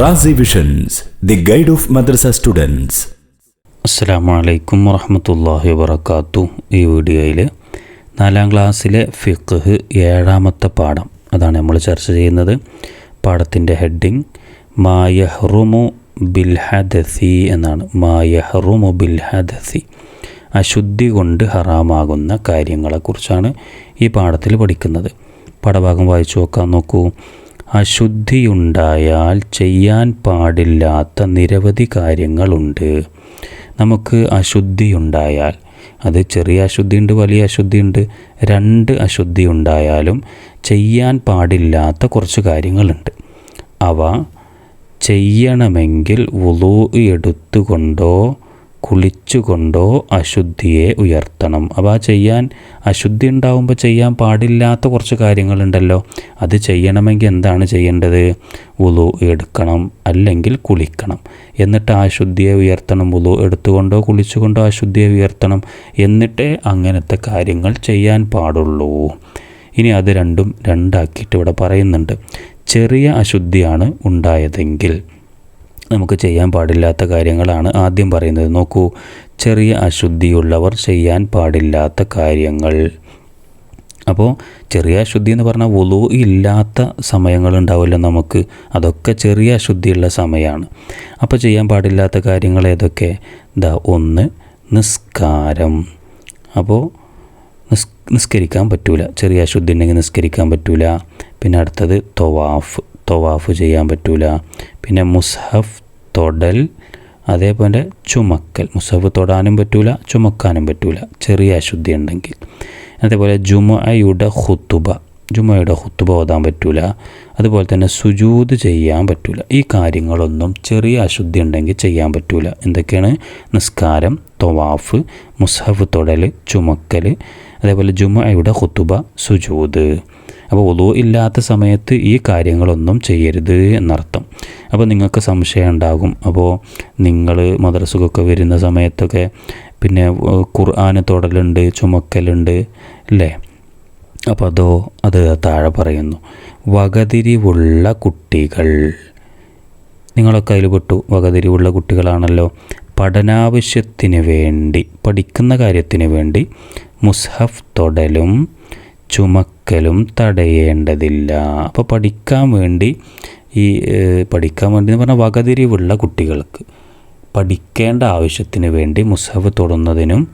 Razi visions the guide of madrasa students അസ്സാം വലൈക്കും വറഹമത്തല്ലാഹി വബർക്കാത്തു ഈ വീഡിയോയിൽ നാലാം ക്ലാസ്സിലെ ഫിഖ് ഏഴാമത്തെ പാഠം. അതാണ് നമ്മൾ ചർച്ച ചെയ്യുന്നത്. പാഠത്തിന്റെ ഹെഡിങ് മായഹ്റുമു ബിൽഹദസി എന്നാണ്. മായഹ്റുമു ബിൽഹദസി അശുദ്ധി കൊണ്ട് ഹറാമാകുന്ന കാര്യങ്ങളെക്കുറിച്ചാണ് ഈ പാഠത്തിൽ പഠിക്കുന്നത്. പാഠഭാഗം വായിച്ചു നോക്കാൻ നോക്കൂ. അശുദ്ധിയുണ്ടായാൽ ചെയ്യാൻ പാടില്ലാത്ത നിരവധി കാര്യങ്ങളുണ്ട്. നമുക്ക് അശുദ്ധിയുണ്ടായാൽ അത് ചെറിയ അശുദ്ധിയുണ്ട് വലിയ അശുദ്ധിയുണ്ട് രണ്ട് അശുദ്ധി ഉണ്ടായാലും ചെയ്യാൻ പാടില്ലാത്ത കുറച്ച് കാര്യങ്ങളുണ്ട്. അവ ചെയ്യണമെങ്കിൽ വുളൂ എടുത്തുകൊണ്ടോ കുളിച്ചുകൊണ്ടോ അശുദ്ധിയെ ഉയർത്തണം. അപ്പോൾ ആ ചെയ്യാൻ അശുദ്ധി ഉണ്ടാവുമ്പോൾ ചെയ്യാൻ പാടില്ലാത്ത കുറച്ച് കാര്യങ്ങളുണ്ടല്ലോ. അത് ചെയ്യണമെങ്കിൽ എന്താണ് ചെയ്യേണ്ടത്? ഉളു എടുക്കണം അല്ലെങ്കിൽ കുളിക്കണം. എന്നിട്ട് ആ ശുദ്ധിയെ ഉയർത്തണം. ഉളു എടുത്തുകൊണ്ടോ കുളിച്ചുകൊണ്ടോ അശുദ്ധിയെ ശുദ്ധിയെ ഉയർത്തണം. എന്നിട്ടേ അങ്ങനത്തെ കാര്യങ്ങൾ ചെയ്യാൻ പാടുള്ളൂ. ഇനി അത് രണ്ടും രണ്ടാക്കിയിട്ട് ഇവിടെ പറയുന്നുണ്ട്. ചെറിയ അശുദ്ധിയാണ് ഉണ്ടായതെങ്കിൽ നമുക്ക് ചെയ്യാൻ പാടില്ലാത്ത കാര്യങ്ങളാണ് ആദ്യം പറയുന്നത്. നോക്കൂ ചെറിയ അശുദ്ധിയുള്ളവർ ചെയ്യാൻ പാടില്ലാത്ത കാര്യങ്ങൾ. അപ്പോൾ ചെറിയ അശുദ്ധി എന്ന് പറഞ്ഞാൽ വുളു ഇല്ലാത്ത സമയങ്ങളുണ്ടാവില്ല നമുക്ക്. അതൊക്കെ ചെറിയ അശുദ്ധിയുള്ള സമയമാണ്. അപ്പോൾ ചെയ്യാൻ പാടില്ലാത്ത കാര്യങ്ങൾ ഏതൊക്കെ? ദാ ഒന്ന് നിസ്കാരം. അപ്പോൾ നിസ് നിസ്കരിക്കാൻ പറ്റൂല. ചെറിയ അശുദ്ധി ഉണ്ടെങ്കിൽ നിസ്കരിക്കാൻ പറ്റൂല. പിന്നെ അടുത്തത് തൊവാഫ്. തൊവാഫ് ചെയ്യാൻ പറ്റൂല. പിന്നെ മുസ്ഹഫ് തൊടൽ അതേപോലെ ചുമക്കൽ. മുസ്ഹഫ് തൊടാനും പറ്റൂല ചുമക്കാനും പറ്റൂല. ചെറിയ അശുദ്ധി ഉണ്ടെങ്കിൽ. അതേപോലെ ജുമയുടെ ഹുത്തുബ ജുമയുടെ ഹുത്തുബ ഓതാൻ പറ്റൂല. അതുപോലെ തന്നെ സുജൂത് ചെയ്യാൻ പറ്റൂല. ഈ കാര്യങ്ങളൊന്നും ചെറിയ അശുദ്ധി ഉണ്ടെങ്കിൽ ചെയ്യാൻ പറ്റൂല. എന്തൊക്കെയാണ്? നിസ്കാരം തൊവാഫ് മുസഹഫ് തൊടൽ ചുമക്കൽ അതേപോലെ ജുമയുടെ ഹുത്തുബ സുജൂത് അപ്പോൾ ഒതു ഇല്ലാത്ത സമയത്ത് ഈ കാര്യങ്ങളൊന്നും ചെയ്യരുത് എന്നർത്ഥം. അപ്പോൾ നിങ്ങൾക്ക് സംശയം ഉണ്ടാകും. അപ്പോൾ നിങ്ങൾ മദ്രസക്കൊക്കെ വരുന്ന സമയത്തൊക്കെ പിന്നെ ഖുർആാന് തൊടലുണ്ട് ചുമക്കലുണ്ട് അല്ലേ? അപ്പോൾ അതോ അത് താഴെ പറയുന്നു. വകതിരിവുള്ള കുട്ടികൾ. നിങ്ങളൊക്കെ അതിൽ പെട്ടു. വകതിരിവുള്ള കുട്ടികളാണല്ലോ. പഠനാവശ്യത്തിന് വേണ്ടി പഠിക്കുന്ന കാര്യത്തിന് വേണ്ടി മുസ്ഹഫ് തൊടലും ചുമക്കലും തടയേണ്ടതില്ല. അപ്പോൾ പഠിക്കാൻ വേണ്ടി ഈ പഠിക്കാൻ വേണ്ടി എന്ന് പറഞ്ഞാൽ വകതിരിവുള്ള കുട്ടികൾക്ക് പഠിക്കേണ്ട ആവശ്യത്തിന് വേണ്ടി മുസ്ഹഫ് തൊടുന്നതിനും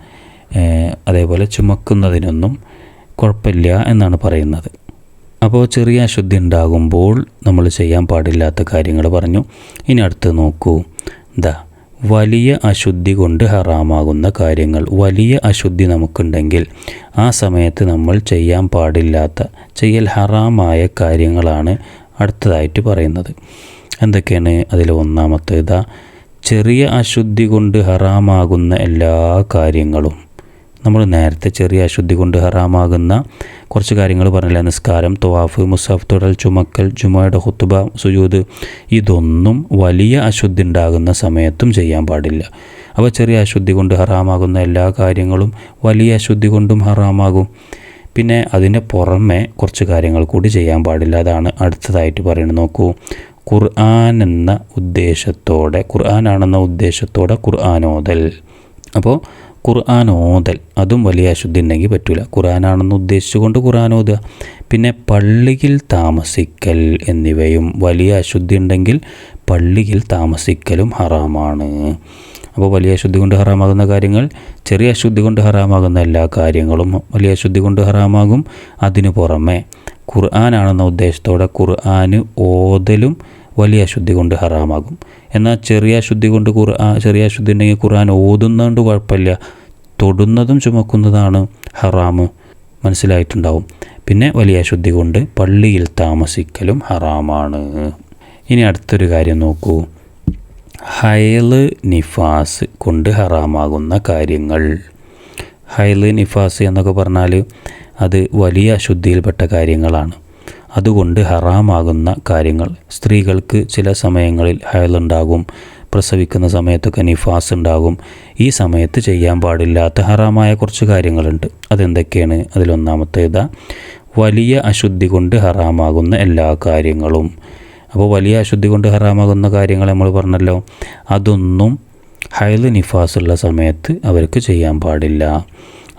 അതേപോലെ ചുമക്കുന്നതിനൊന്നും കുഴപ്പമില്ല എന്നാണ് പറയുന്നത്. അപ്പോൾ ചെറിയ അശുദ്ധി ഉണ്ടാകുമ്പോൾ നമ്മൾ ചെയ്യാൻ പാടില്ലാത്ത കാര്യങ്ങൾ പറഞ്ഞു. ഇനി അടുത്ത് നോക്കൂ. ദാ വലിയ അശുദ്ധി കൊണ്ട് ഹറാമാകുന്ന കാര്യങ്ങൾ. വലിയ അശുദ്ധി നമുക്കുണ്ടെങ്കിൽ ആ സമയത്ത് നമ്മൾ ചെയ്യാൻ പാടില്ലാത്ത ചെയ്യൽ ഹറാമായ കാര്യങ്ങളാണ് അടുത്തതായിട്ട് പറയുന്നത്. എന്തൊക്കെയാണ് അതിൽ ഒന്നാമത്തേതാ? ചെറിയ അശുദ്ധി കൊണ്ട് ഹറാമാകുന്ന എല്ലാ കാര്യങ്ങളും നമ്മൾ നേരത്തെ ചെറിയ അശുദ്ധി കൊണ്ട് ഹറാമാകുന്ന കുറച്ച് കാര്യങ്ങൾ പറഞ്ഞില്ല? നിസ്കാരം തൊവാഫ് മുസാഫ് തുടൽ ചുമക്കൽ ജുമയുടെ ഹുത്തുബ സുജൂദ്. ഇതൊന്നും വലിയ അശുദ്ധി ഉണ്ടാകുന്ന സമയത്തും ചെയ്യാൻ പാടില്ല. അപ്പോൾ ചെറിയ അശുദ്ധി കൊണ്ട് ഹറാമാകുന്ന എല്ലാ കാര്യങ്ങളും വലിയ അശുദ്ധി കൊണ്ടും ഹറാമാകും. പിന്നെ അതിന് പുറമെ കുറച്ച് കാര്യങ്ങൾ കൂടി ചെയ്യാൻ പാടില്ല. അതാണ് അടുത്തതായിട്ട് പറയുന്നത്. നോക്കൂ ഖുർആൻ എന്ന ഉദ്ദേശത്തോടെ ഖുർആനാണെന്ന ഉദ്ദേശത്തോടെ ഖുർആാനോദൽ അപ്പോൾ ഖുർആൻ ഓതൽ. അതും വലിയ അശുദ്ധി ഉണ്ടെങ്കിൽ പറ്റില്ല ഖുർആനാണെന്ന് ഉദ്ദേശിച്ചുകൊണ്ട് ഖുർആൻ ഓതുക. പിന്നെ പള്ളിയിൽ താമസിക്കൽ എന്നിവയും വലിയ അശുദ്ധി ഉണ്ടെങ്കിൽ പള്ളിയിൽ താമസിക്കലും ഹറാമാണ്. അപ്പോൾ വലിയ അശുദ്ധി കൊണ്ട് ഹറാമാകുന്ന കാര്യങ്ങൾ ചെറിയ അശുദ്ധി കൊണ്ട് ഹറാമാകുന്ന എല്ലാ കാര്യങ്ങളും വലിയ അശുദ്ധി കൊണ്ട് ഹറാമാകും. അതിനു പുറമെ ഖുർആനാണെന്ന ഉദ്ദേശത്തോടെ ഖുർആന് ഓതലും വലിയ അശുദ്ധി കൊണ്ട് ഹറാമാകും. എന്നാൽ ചെറിയ അശുദ്ധി കൊണ്ട് ഖുർആ ചെറിയ അശുദ്ധി ഉണ്ടെങ്കിൽ ഖുർആൻ ഓതുന്നതുകൊണ്ട് കുഴപ്പമില്ല. തൊടുന്നതും ചുമക്കുന്നതാണ് ഹറാമ് മനസ്സിലായിട്ടുണ്ടാവും. പിന്നെ വലിയ അശുദ്ധി കൊണ്ട് പള്ളിയിൽ താമസിക്കലും ഹറാമാണ്. ഇനി അടുത്തൊരു കാര്യം നോക്കൂ. ഹയൽ നിഫാസ് കൊണ്ട് ഹറാമാകുന്ന കാര്യങ്ങൾ. ഹയൽ നിഫാസ് എന്നൊക്കെ പറഞ്ഞാൽ അത് വലിയ അശുദ്ധിയിൽപ്പെട്ട കാര്യങ്ങളാണ്. അതുകൊണ്ട് ഹറാമാകുന്ന കാര്യങ്ങൾ സ്ത്രീകൾക്ക് ചില സമയങ്ങളിൽ ഹയലുണ്ടാകും പ്രസവിക്കുന്ന സമയത്തൊക്കെ നിഫാസ് ഉണ്ടാകും ഈ സമയത്ത് ചെയ്യാൻ പാടില്ലാത്ത ഹറാമായ കുറച്ച് കാര്യങ്ങളുണ്ട്. അതെന്തൊക്കെയാണ്? അതിലൊന്നാമത്തേതാ വലിയ അശുദ്ധി കൊണ്ട് ഹറാമാകുന്ന എല്ലാ കാര്യങ്ങളും. അപ്പോൾ വലിയ അശുദ്ധി കൊണ്ട് ഹറാമാകുന്ന കാര്യങ്ങൾ നമ്മൾ പറഞ്ഞല്ലോ. അതൊന്നും ഹൈൽ നിഫാസ് ഉള്ള സമയത്ത് അവർക്ക് ചെയ്യാൻ പാടില്ല.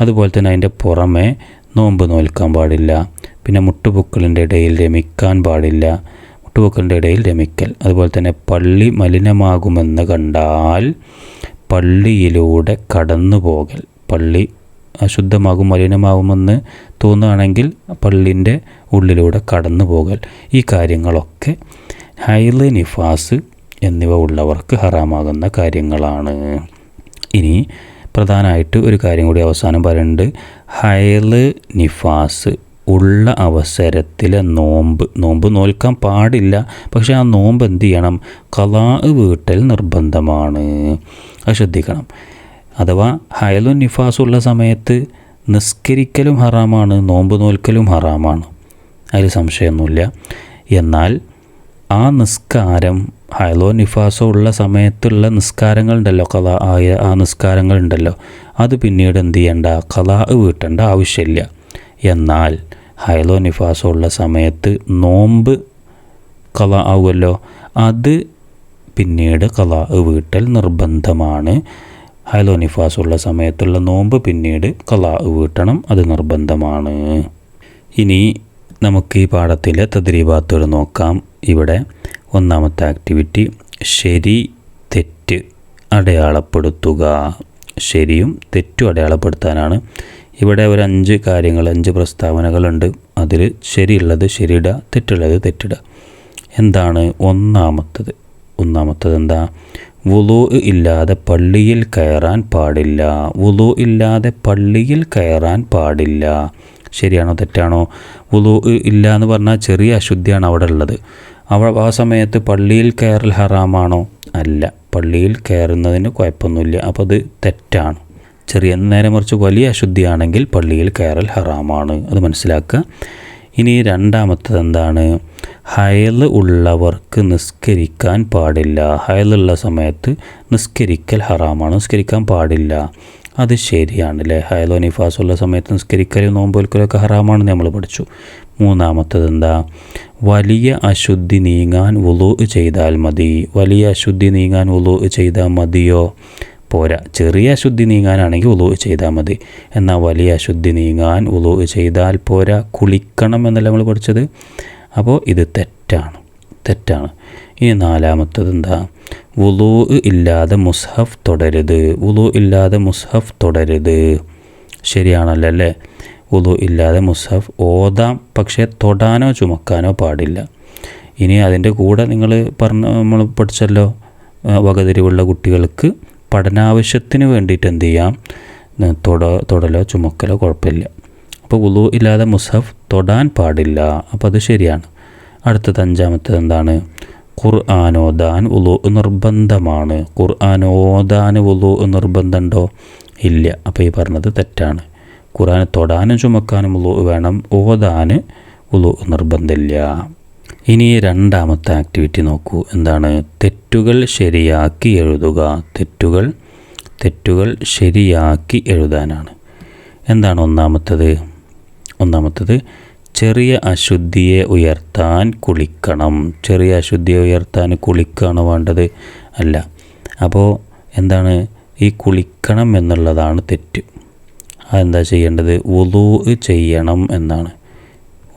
അതുപോലെ തന്നെ അതിന്റെ പുറമെ നോമ്പ് നോൽക്കാൻ പാടില്ല. പിന്നെ മുട്ടുപൊക്കലിന്റെ ഇടയിൽ രമിക്കാൻ പാടില്ല. മുട്ടുപൊക്കലിന്റെ ഇടയിൽ രമിക്കൽ. അതുപോലെ തന്നെ പള്ളി മലിനമാകുമെന്ന് കണ്ടാൽ പള്ളിയിലൂടെ കടന്നു പോകൽ പള്ളി അശുദ്ധമാകും മലിനമാകുമെന്ന് തോന്നുകയാണെങ്കിൽ പള്ളിന്റെ ഉള്ളിലൂടെ കടന്നു പോകൽ ഈ കാര്യങ്ങളൊക്കെ ഹൈൽ നിഫാസ് എന്നിവ ഉള്ളവർക്ക് ഹറാമാകുന്ന കാര്യങ്ങളാണ്. ഇനി പ്രധാനമായിട്ട് ഒരു കാര്യം കൂടി അവസാനം പറയുന്നുണ്ട് ഹൈൽ നിഫാസ് ഉള്ള അവസരത്തിലെ നോമ്പ്. നോമ്പ് നോൽക്കാൻ പാടില്ല. പക്ഷേ ആ നോമ്പ് എന്ത് ചെയ്യണം? കലാ വീട്ടൽ നിർബന്ധമാണ്. അത് ശ്രദ്ധിക്കണം. അഥവാ ഹയലും നിഫാസുള്ള സമയത്ത് നിസ്കരിക്കലും ഹറാമാണ് നോമ്പ് നോൽക്കലും ഹറാമാണ്. അതിൽ സംശയമൊന്നുമില്ല. എന്നാൽ ആ നിസ്കാരം ഹയലോ നിഫാസോ ഉള്ള സമയത്തുള്ള നിസ്കാരങ്ങളുണ്ടല്ലോ ആയ ആ നിസ്കാരങ്ങളുണ്ടല്ലോ. അത് പിന്നീട് എന്ത് ചെയ്യേണ്ട? കലാ വീട്ടേണ്ട ആവശ്യമില്ല. എന്നാൽ ഹൈലോ നിഫാസുള്ള സമയത്ത് നോമ്പ് കല ആവുമല്ലോ അത് പിന്നീട് കല വീട്ടൽ നിർബന്ധമാണ്. ഹൈലോ നിഫാസുള്ള സമയത്തുള്ള നോമ്പ് പിന്നീട് കല വീട്ടണം. അത് നിർബന്ധമാണ്. ഇനി നമുക്ക് ഈ പാഠത്തിലെ തദ്രീബാത്തുകൾ നോക്കാം. ഇവിടെ ഒന്നാമത്തെ ആക്ടിവിറ്റി ശരി തെറ്റ് അടയാളപ്പെടുത്തുക. ശരിയും തെറ്റും അടയാളപ്പെടുത്താനാണ് ഇവിടെ ഒരു അഞ്ച് കാര്യങ്ങൾ അഞ്ച് പ്രസ്താവനകളുണ്ട്. അതിൽ ശരിയുള്ളത് ശരിയിടുക തെറ്റുള്ളത് തെറ്റിടുക. എന്താണ് ഒന്നാമത്തത്? ഒന്നാമത്തത് എന്താ? വുളു ഇല്ലാതെ പള്ളിയിൽ കയറാൻ പാടില്ല. വുളു ഇല്ലാതെ പള്ളിയിൽ കയറാൻ പാടില്ല. ശരിയാണോ തെറ്റാണോ? വുളു ഇല്ല എന്ന് പറഞ്ഞാൽ ചെറിയ അശുദ്ധിയാണ് അവിടെ ഉള്ളത്. അവ ആ സമയത്ത് പള്ളിയിൽ കയറൽ ഹറാമാണോ? അല്ല. പള്ളിയിൽ കയറുന്നതിന് കുഴപ്പമൊന്നുമില്ല. അപ്പോൾ അത് തെറ്റാണ്. ചെറിയ നേരെ മറിച്ച് വലിയ അശുദ്ധിയാണെങ്കിൽ പള്ളിയിൽ കയറൽ ഹറാമാണ്. അത് മനസ്സിലാക്കുക. ഇനി രണ്ടാമത്തത് എന്താണ്? ഹയൽ ഉള്ളവർക്ക് നിസ്കരിക്കാൻ പാടില്ല. ഹയലുള്ള സമയത്ത് നിസ്കരിക്കൽ ഹറാമാണ്. നിസ്കരിക്കാൻ പാടില്ല. അത് ശരിയാണ് അല്ലേ ഹയലോ നിഫാസ് ഉള്ള സമയത്ത് നിസ്കരിക്കലും നോമ്പൊലിക്കലൊക്കെ ഹറാമാണെന്ന് നമ്മൾ പഠിച്ചു. മൂന്നാമത്തത് എന്താ? വലിയ അശുദ്ധി നീങ്ങാൻ ഉളു ചെയ്താൽ മതി. വലിയ അശുദ്ധി നീങ്ങാൻ ഉളു ചെയ്താൽ മതിയോ? പോരാ. ചെറിയ അശുദ്ധി നീങ്ങാനാണെങ്കിൽ ഉളു ചെയ്താൽ മതി. എന്നാൽ വലിയ അശുദ്ധി നീങ്ങാൻ ഉളു ചെയ്താൽ പോരാ. കുളിക്കണം എന്നല്ല നമ്മൾ പഠിച്ചത്? അപ്പോൾ ഇത് തെറ്റാണ്. തെറ്റാണ്. ഇനി നാലാമത്തത് എന്താ? ഉലു ഇല്ലാതെ മുസ്ഹഫ് തുടരുത്. ഉലു ഇല്ലാതെ മുസ്ഹഫ് തുടരുത്. ശരിയാണല്ലോ അല്ലേ? ഉലു ഇല്ലാതെ മുസ്ഹഫ് ഓതാം. പക്ഷേ തൊടാനോ ചുമക്കാനോ പാടില്ല. ഇനി അതിന്റെ കൂടെ നിങ്ങൾ പറഞ്ഞ നമ്മൾ പഠിച്ചല്ലോ വകതിരിവുള്ള കുട്ടികൾക്ക് പഠനാവശ്യത്തിന് വേണ്ടിയിട്ട് എന്ത് ചെയ്യാം? തൊട തൊടലോ ചുമക്കലോ കുഴപ്പമില്ല. അപ്പോൾ ഉളു ഇല്ലാതെ മുസഫ് തൊടാൻ പാടില്ല. അപ്പോൾ അത് ശരിയാണ്. അടുത്തത് അഞ്ചാമത്തത് എന്താണ്? ഖുർആാനോദാൻ ഉളു നിർബന്ധമാണ്. ഖുർആാനോദാൻ ഉളു നിർബന്ധമുണ്ടോ ഇല്ല. അപ്പോൾ ഈ പറഞ്ഞത് തെറ്റാണ്. ഖുർആൻ തൊടാനും ചുമക്കാനും ഉളു വേണം. ഓതാൻ ഉളു നിർബന്ധമില്ല. ഇനി രണ്ടാമത്തെ ആക്ടിവിറ്റി നോക്കൂ. എന്താണ്? തെറ്റുകൾ ശരിയാക്കി എഴുതുക. തെറ്റുകൾ തെറ്റുകൾ ശരിയാക്കി എഴുതാനാണ്. എന്താണ് ഒന്നാമത്തത്? ഒന്നാമത്തത് ചെറിയ അശുദ്ധിയെ ഉയർത്താൻ കുളിക്കണം. ചെറിയ അശുദ്ധിയെ ഉയർത്താൻ കുളിക്കുകയാണ് വേണ്ടത്? അല്ല. അപ്പോൾ എന്താണ്? ഈ കുളിക്കണം എന്നുള്ളതാണ് തെറ്റ്. അതെന്താ ചെയ്യേണ്ടത്? ഉലൂ ചെയ്യണം എന്നാണ്.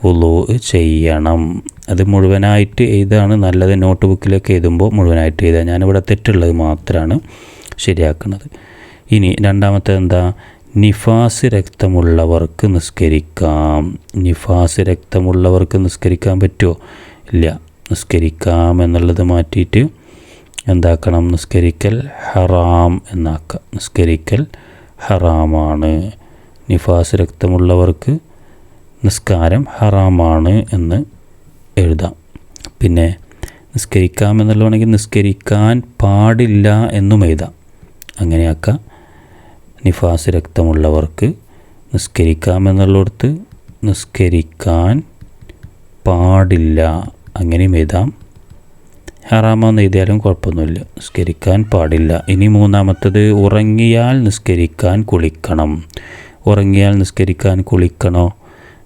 ഉലൂ ചെയ്യണം. അത് മുഴുവനായിട്ട് എഴുതാണ് നല്ലത്. നോട്ട് ബുക്കിലൊക്കെ എഴുതുമ്പോൾ മുഴുവനായിട്ട് എഴുതുക. ഞാനിവിടെ തെറ്റുള്ളത് മാത്രമാണ് ശരിയാക്കുന്നത്. ഇനി രണ്ടാമത്തെ എന്താ? നിഫാസ് രക്തമുള്ളവർക്ക് നിസ്കരിക്കാം. നിഫാസ് രക്തമുള്ളവർക്ക് നിസ്കരിക്കാൻ പറ്റുമോ? ഇല്ല. നിസ്കരിക്കാം എന്നുള്ളത് മാറ്റിയിട്ട് എന്താക്കണം? നിസ്കരിക്കൽ ഹറാം എന്നാക്കുക നിസ്കരിക്കൽ ഹറാമാണ്. നിഫാസ് രക്തമുള്ളവർക്ക് നിസ്കാരം ഹറാമാണ് എന്ന് എഴുതാം. പിന്നെ നിസ്കരിക്കാം എന്നുള്ളതാണെങ്കിൽ നിസ്കരിക്കാൻ പാടില്ല എന്നും എഴുതാം. അങ്ങനെയാക്കാം നിഫാസ് രക്തമുള്ളവർക്ക് നിസ്കരിക്കാം എന്നുള്ളിടത്ത് നിസ്കരിക്കാൻ പാടില്ല അങ്ങനെയും എഴുതാം. ഹറാമെന്ന് എഴുതിയാലും കുഴപ്പമൊന്നുമില്ല. നിസ്കരിക്കാൻ പാടില്ല. ഇനി മൂന്നാമത്തത് ഉറങ്ങിയാൽ നിസ്കരിക്കാൻ കുളിക്കണം. ഉറങ്ങിയാൽ നിസ്കരിക്കാൻ കുളിക്കണോ?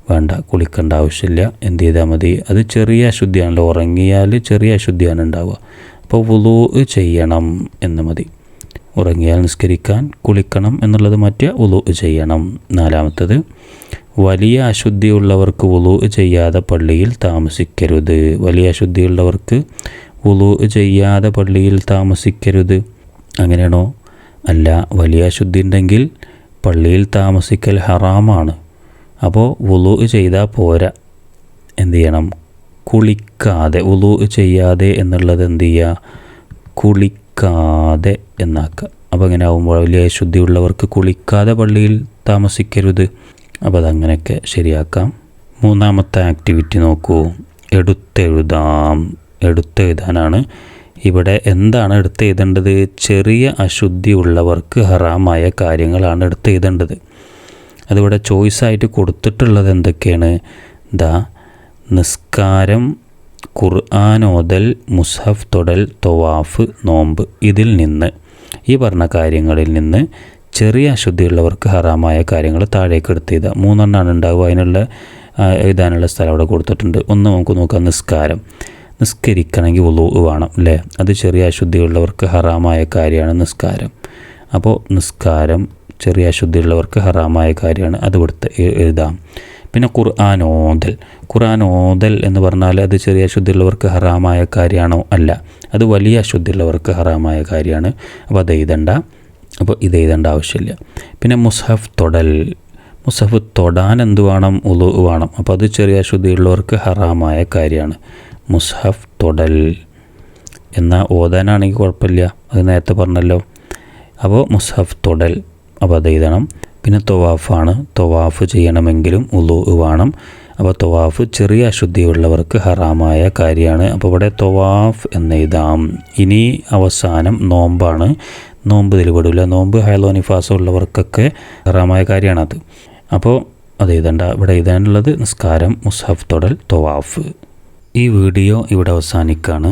വേണ്ട കുളിക്കേണ്ട ആവശ്യമില്ല എന്ത് ചെയ്താൽ മതി. അത് ചെറിയ അശുദ്ധിയാണല്ലോ ഉറങ്ങിയാൽ ചെറിയ അശുദ്ധിയാണ് ഉണ്ടാവുക. അപ്പോൾ വുളൂ ചെയ്യണം എന്ന് മതി. ഉറങ്ങിയാൽ നിസ്കരിക്കാൻ കുളിക്കണം എന്നുള്ളത് മറ്റേ വുളൂ ചെയ്യണം. നാലാമത്തത് വലിയ അശുദ്ധിയുള്ളവർക്ക് വുളൂ ചെയ്യാതെ പള്ളിയിൽ താമസിക്കരുത്. വലിയ അശുദ്ധിയുള്ളവർക്ക് വുളൂ ചെയ്യാതെ പള്ളിയിൽ താമസിക്കരുത്. അങ്ങനെയാണോ? അല്ല വലിയ അശുദ്ധി ഉണ്ടെങ്കിൽ പള്ളിയിൽ താമസിക്കൽ ഹറാമാണ്. അപ്പോൾ ഉളു ചെയ്താൽ പോരാ. എന്ത് ചെയ്യണം? കുളിക്കാതെ ഉളു ചെയ്യാതെ എന്നുള്ളത് എന്ത് ചെയ്യുക കുളിക്കാതെ എന്നാക്കുക അപ്പോൾ അങ്ങനെ ആകുമ്പോൾ വലിയ ശുദ്ധിയുള്ളവർക്ക് കുളിക്കാതെ പള്ളിയിൽ താമസിക്കരുത്. അപ്പോൾ അതങ്ങനെയൊക്കെ ശരിയാക്കാം. മൂന്നാമത്തെ ആക്ടിവിറ്റി നോക്കൂ. എടുത്തെഴുതാം. എടുത്തെഴുതാനാണ്. ഇവിടെ എന്താണ് എടുത്തെഴുതേണ്ടത്? ചെറിയ അശുദ്ധി ഉള്ളവർക്ക് ഹറാമായ കാര്യങ്ങളാണ് എടുത്തെഴുതേണ്ടത്. അതിവിടെ ചോയ്സായിട്ട് കൊടുത്തിട്ടുള്ളത് എന്തൊക്കെയാണ്? ദാ നിസ്കാരം ഖുർആാനോദൽ മുസ്ഹഫ് തൊടൽ തൊവാഫ് നോമ്പ് ഇതിൽ നിന്ന്. ഈ പറഞ്ഞ കാര്യങ്ങളിൽ നിന്ന് ചെറിയ അശുദ്ധിയുള്ളവർക്ക് ഹറാമായ കാര്യങ്ങൾ താഴേക്ക് എടുത്ത് ചെയ്താൽ മൂന്നെണ്ണമാണ് ഉണ്ടാവുക. അതിനുള്ള എഴുതാനുള്ള സ്ഥലം അവിടെ കൊടുത്തിട്ടുണ്ട്. ഒന്ന് നമുക്ക് നോക്കാം. നിസ്കാരം. നിസ്കരിക്കണമെങ്കിൽ ഉളു വേണം അല്ലേ? അത് ചെറിയ അശുദ്ധിയുള്ളവർക്ക് ഹറാമായ കാര്യമാണ് നിസ്കാരം. അപ്പോൾ നിസ്കാരം ചെറിയ അശുദ്ധിയുള്ളവർക്ക് ഹറാമായ കാര്യമാണ്. അത് കൊടുത്ത് എഴുതാം. പിന്നെ ഖുർആൻ ഓതൽ ഖുർആൻ ഓതൽ എന്ന് പറഞ്ഞാൽ അത് ചെറിയ അശുദ്ധിയുള്ളവർക്ക് ഹറാമായ കാര്യമാണോ അല്ല. അത് വലിയ അശുദ്ധിയുള്ളവർക്ക് ഹറാമായ കാര്യമാണ്. അപ്പോൾ അത് എഴുതണ്ട. അപ്പോൾ ഇത് എഴുതേണ്ട ആവശ്യമില്ല. പിന്നെ മുസഹഫ് തൊടൽ. മുസഹഫ് തൊടാൻ എന്ത് വേണം? ഉളു വേണം. അപ്പോൾ അത് ചെറിയ അശുദ്ധിയുള്ളവർക്ക് ഹറാമായ കാര്യമാണ്. മുസഹഫ് തൊടൽ. എന്നാൽ ഓതാനാണെങ്കിൽ കുഴപ്പമില്ല. അത് നേരത്തെ പറഞ്ഞല്ലോ. അപ്പോൾ മുസഹഫ് തൊടൽ. അപ്പോൾ അത് എഴുതണം. പിന്നെ തൊവാഫാണ്. തൊവാഫ് ചെയ്യണമെങ്കിലും ഉള്ളു വേണം. അപ്പോൾ തൊവാഫ് ചെറിയ അശുദ്ധിയുള്ളവർക്ക് ഹറാമായ കാര്യമാണ്. അപ്പോൾ ഇവിടെ തൊവാഫ് എന്ന് എഴുതാം. ഇനി അവസാനം നോമ്പാണ്. നോമ്പ് ഇതിൽ പെടില്ല നോമ്പ് ഹൈലോനിഫാസം ഉള്ളവർക്കൊക്കെ ഹറാമായ കാര്യമാണത് അപ്പോൾ അത് എഴുതണ്ട. ഇവിടെ എഴുതാനുള്ളത് നിസ്കാരം മുസ്ഹഫ് തൊടൽ തൊവാഫ്. ഈ വീഡിയോ ഇവിടെ അവസാനിക്കുകയാണ്